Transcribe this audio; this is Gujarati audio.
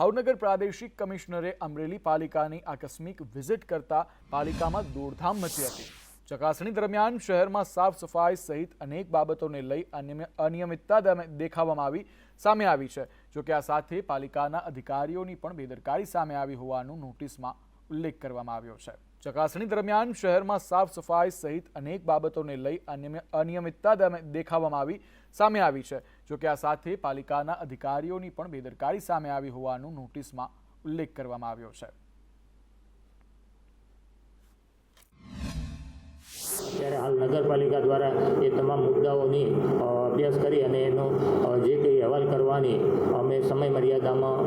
ભાવનગર પ્રાદેશિક કમિશનરે અમરેલી પાલિકાની આકસ્મિક વિઝિટ કરતા પાલિકામાં દોડધામ મચી હતી. ચકાસણી દરમિયાન શહેરમાં સાફ સફાઈ સહિત અનેક બાબતોને લઈ અનિયમ- અનિયમિતતા દેખાવામાં આવી, સામે આવી છે. જોકે આ સાથે પાલિકાના અધિકારીઓની પણ બેદરકારી સામે આવી હોવાનું નોટિસમાં ઉલ્લેખ કરવામાં આવ્યો છે. ચકાસણી દરમિયાન શહેરમાં સાફ સફાઈ સહિત અનેક બાબતોને લઈ અનિયમ- અનિયમિતતા દેખાવામાં આવી, સામે આવી છે. જોકે આ સાથે પાલિકાના અધિકારીઓની પણ બેદરકારી સામે આવી હોવાનું નોટિસમાં ઉલ્લેખ કરવામાં આવ્યો છે. ત્યારે હાલ નગરપાલિકા દ્વારા એ તમામ મુદ્દાઓની અભ્યાસ કરી અને એનો જે કંઈ અહેવાલ કરવાની અમે સમય મર્યાદામાં